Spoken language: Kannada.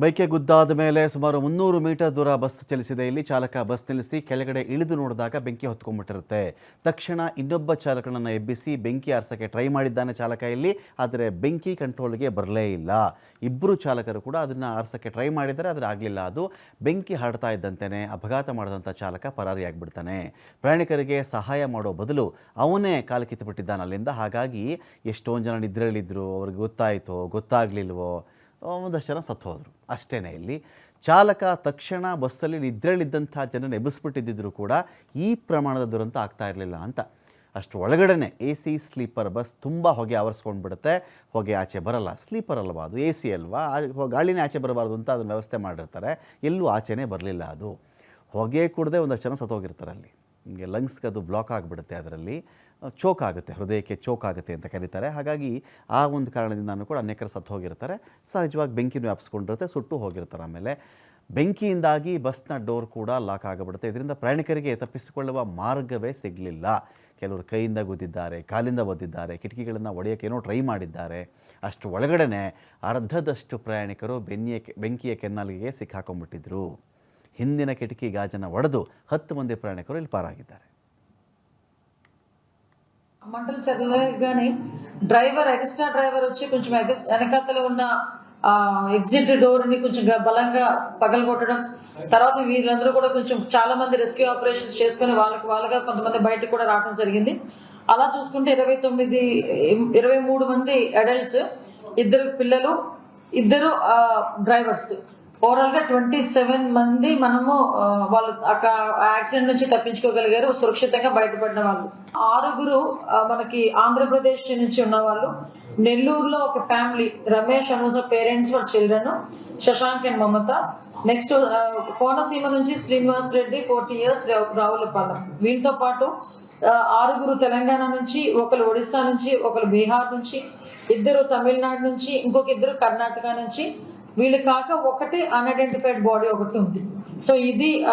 ಬೈಕ್ಗೆ ಗುದ್ದಾದ ಮೇಲೆ ಸುಮಾರು ಮುನ್ನೂರು ಮೀಟರ್ ದೂರ ಬಸ್ ಚಲಿಸಿದೆ. ಇಲ್ಲಿ ಚಾಲಕ ಬಸ್ ನಿಲ್ಲಿಸಿ ಕೆಳಗಡೆ ಇಳಿದು ನೋಡಿದಾಗ ಬೆಂಕಿ ಹೊತ್ಕೊಂಡ್ಬಿಟ್ಟಿರುತ್ತೆ. ತಕ್ಷಣ ಇನ್ನೊಬ್ಬ ಚಾಲಕನನ್ನು ಎಬ್ಬಿಸಿ ಬೆಂಕಿ ಆರಿಸೋಕ್ಕೆ ಟ್ರೈ ಮಾಡಿದ್ದಾನೆ ಚಾಲಕ ಇಲ್ಲಿ, ಆದರೆ ಬೆಂಕಿ ಕಂಟ್ರೋಲ್ಗೆ ಬರಲೇ ಇಲ್ಲ. ಇಬ್ಬರು ಚಾಲಕರು ಕೂಡ ಅದನ್ನು ಆರಿಸೋಕ್ಕೆ ಟ್ರೈ ಮಾಡಿದರೆ ಆದರೆ ಆಗಲಿಲ್ಲ. ಅದು ಬೆಂಕಿ ಹರಡ್ತಾ ಇದ್ದಂತೆಯೇ ಅಪಘಾತ ಮಾಡಿದಂಥ ಚಾಲಕ ಪರಾರಿಯಾಗಿಬಿಡ್ತಾನೆ ಪ್ರಯಾಣಿಕರಿಗೆ ಸಹಾಯ ಮಾಡೋ ಬದಲು ಅವನೇ ಕಾಲು ಕಿತ್ತುಬಿಟ್ಟಿದ್ದಾನೆ ಅಲ್ಲಿಂದ. ಹಾಗಾಗಿ ಎಷ್ಟೊಂದು ಜನ ನಿದ್ರೆಯಲ್ಲಿದ್ದರು ಅವ್ರಿಗೆ ಗೊತ್ತಾಯಿತೋ, ಗೊತ್ತಾಗಲಿಲ್ವೋ? ಒಂದಷ್ಟು ಜನ ಸತ್ತು ಹೋದರು. ಅಷ್ಟೇ ಇಲ್ಲಿ. ಚಾಲಕ ತಕ್ಷಣ ಬಸ್ಸಲ್ಲಿ ನಿದ್ರೆಯಲ್ಲಿದ್ದಂಥ ಜನನ ಎಬ್ಬಿಸ್ಬಿಟ್ಟಿದ್ದಿದ್ರು ಕೂಡ ಈ ಪ್ರಮಾಣದ ದುರಂತ ಆಗ್ತಾ ಇರಲಿಲ್ಲ ಅಂತ. ಅಷ್ಟು ಒಳಗಡೆನೆ ಎ ಸಿ ಸ್ಲೀಪರ್ ಬಸ್ ತುಂಬ ಹೊಗೆ ಆವರಿಸ್ಕೊಂಡು ಬಿಡುತ್ತೆ ಹೊಗೆ ಆಚೆ ಬರಲ್ಲ. ಸ್ಲೀಪರ್ ಅಲ್ವಾ ಅದು? ಎ ಸಿ ಅಲ್ವಾ? ಗಾಳಿನೇ ಆಚೆ ಬರಬಾರ್ದು ಅಂತ ಅದನ್ನು ವ್ಯವಸ್ಥೆ ಮಾಡಿರ್ತಾರೆ. ಎಲ್ಲೂ ಆಚೆನೇ ಬರಲಿಲ್ಲ ಅದು. ಹೊಗೆ ಕುಡದೆ ಒಂದಷ್ಟು ಜನ ಸತ್ತೋಗಿರ್ತಾರೆ ಅಲ್ಲಿ. ನಿಮಗೆ ಲಂಗ್ಸ್ಗೆ ಅದು ಬ್ಲಾಕ್ ಆಗಿಬಿಡುತ್ತೆ, ಅದರಲ್ಲಿ ಚೋಕ್ ಆಗುತ್ತೆ, ಹೃದಯಕ್ಕೆ ಚೋಕ್ ಆಗುತ್ತೆ ಅಂತ ಕರೀತಾರೆ. ಹಾಗಾಗಿ ಆ ಒಂದು ಕಾರಣದಿಂದನೂ ಕೂಡ ಅನೇಕರು ಸತ್ತು ಹೋಗಿರ್ತಾರೆ. ಸಹಜವಾಗಿ ಬೆಂಕಿನೂ ವ್ಯಾಪಿಸ್ಕೊಂಡಿರುತ್ತೆ, ಸುಟ್ಟು ಹೋಗಿರ್ತಾರೆ ಆಮೇಲೆ. ಬೆಂಕಿಯಿಂದಾಗಿ ಬಸ್ನ ಡೋರ್ ಕೂಡ ಲಾಕ್ ಆಗಿಬಿಡುತ್ತೆ. ಇದರಿಂದ ಪ್ರಯಾಣಿಕರಿಗೆ ತಪ್ಪಿಸಿಕೊಳ್ಳುವ ಮಾರ್ಗವೇ ಸಿಗಲಿಲ್ಲ. ಕೆಲವರು ಕೈಯಿಂದ ಗುದ್ದಿದ್ದಾರೆ, ಕಾಲಿಂದ ಒದ್ದಿದ್ದಾರೆ, ಕಿಟಕಿಗಳನ್ನು ಒಡೆಯೋಕ್ಕೇನೋ ಟ್ರೈ ಮಾಡಿದ್ದಾರೆ. ಅಷ್ಟು ಒಳಗಡೆನೆ ಅರ್ಧದಷ್ಟು ಪ್ರಯಾಣಿಕರು ಬೆನ್ನಿಯ ಬೆಂಕಿಯ ಕೆನ್ನಾಲಿಗೆ ಸಿಕ್ಕಾಕೊಂಡ್ಬಿಟ್ಟಿದ್ರು. ಹಿಂದಿನ ಕಿಟಕಿ ಗಾಜನ್ನು ಒಡೆದು ಹತ್ತು ಮಂದಿ ಪ್ರಯಾಣಿಕರು ಇಲ್ಲಿ ಪಾರಾಗಿದ್ದಾರೆ మంటలు చల్లగానే డ్రైవర్ ఎక్స్ట్రా డ్రైవర్ వచ్చి కొంచెం ఎగస్- వెనకాతల ఉన్న ఎగ్జిట్ డోర్ ని కొంచెం గ- బలంగా పగలగొట్టడం తర్వాత వీళ్ళందరూ కూడా కొంచెం చాలా మంది రెస్క్యూ ఆపరేషన్స్ చేసుకుని వాళ్ళకి వాళ్ళగా కొంతమంది బయటకు కూడా రావడం జరిగింది అలా చూసుకుంటే ఇరవై తొమ్మిది ఇరవై మూడు మంది అడల్ట్స్ ఇద్దరు పిల్లలు ఇద్దరు డ్రైవర్స్ ఓవరాల్గా ట్వంటీ సెవెన్ మంది మనము వాళ్ళు అక్కడ యాక్సిడెంట్ నుంచి తప్పించుకోగలిగారు సురక్షితంగా బయటపడిన వాళ్ళు. ఆరుగురు మనకి ఆంధ్రప్రదేశ్ నుంచి ఉన్న వాళ్ళు. నెల్లూరులో ఒక ఫ్యామిలీ రమేష్ అనూస పేరెంట్స్ వాళ్ళ children Shashank and Mamata. Next Konaseema నుంచి శ్రీనివాస్ రెడ్డి ఫోర్టీ ఇయర్స్ రావులపాలెం. వీళ్ళతో పాటు ఆరుగురు తెలంగాణ నుంచి ఒకరు ఒడిస్సా నుంచి ఒకరు బీహార్ నుంచి ఇద్దరు తమిళనాడు నుంచి ఇంకొక ఇద్దరు కర్ణాటక నుంచి వీళ్ళు కాక ఒకటి అన్ఐడెంటిఫైడ్ బాడీ ఒకటి ఉంది. సో ఇది